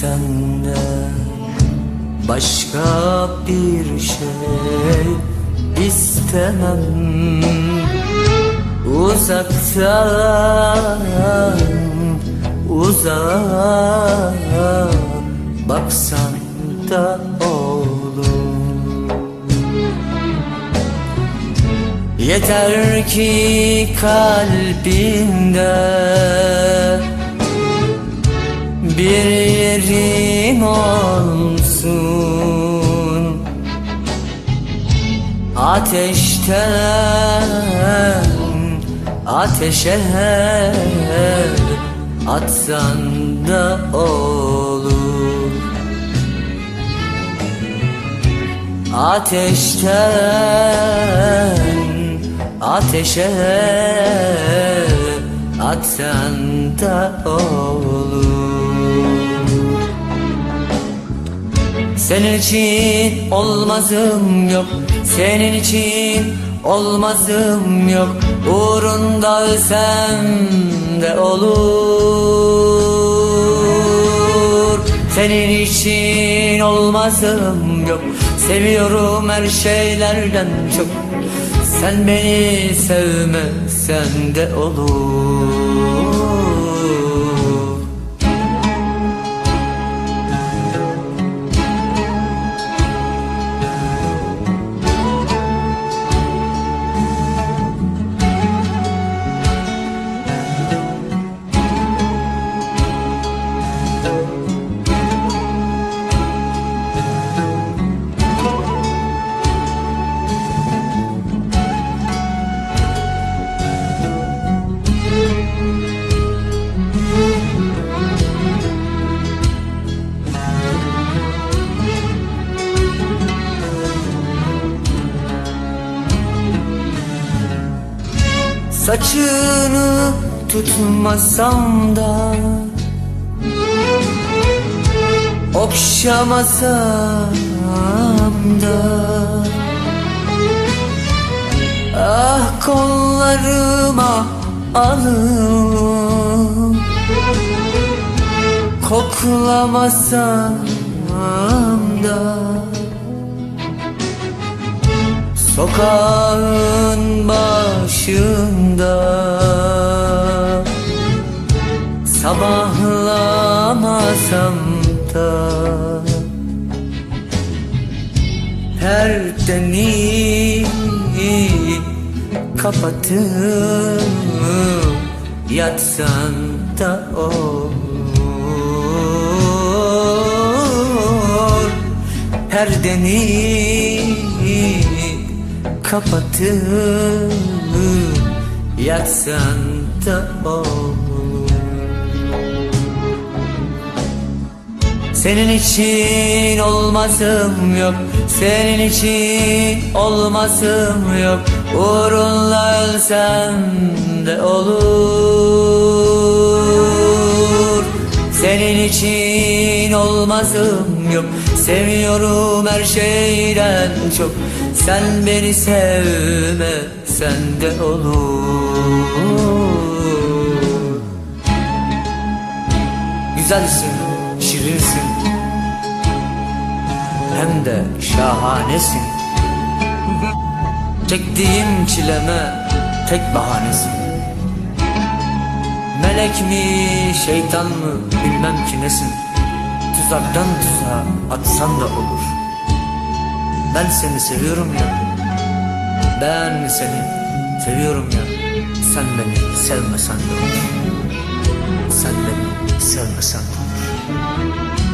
Senden başka bir şey istemem. Uzaktan uzağa baksan da olur. Yeter ki kalbinde Ateşten ateşe atsan da olur. Ateşten ateşe atsan da olur. Senin için olmazım yok Senin için olmazım yok. Uğrunda ölsem de olur. Senin için olmazım yok. Seviyorum her şeylerden çok. Sen beni sevmesen de olur Saçını tutmasam da Okşamasam da. Ah kollarıma alıp Koklamasam da. Sokağın başında. Sabahlamasam da Perdeni kapatıp Yatsan da olur. Perdeni kapatıp yatsan da olur. Senin için olmazım yok Senin için olmazım yok. Uğrunla ölsem de olur. Senin için olmazım yok. Seviyorum her şeyden çok. Sen beni sevme sen de olur. Güzelsin, şirinsin Hem de şahanesin. Çektiğim çileme tek bahanesin. Melek mi şeytan mı bilmem ki nesin Tuzaktan tuzağa atsan da olur. Ben seni seviyorum ya. Ben seni seviyorum ya. Sen beni sevmesen de olur. Sen beni sevmesen de olur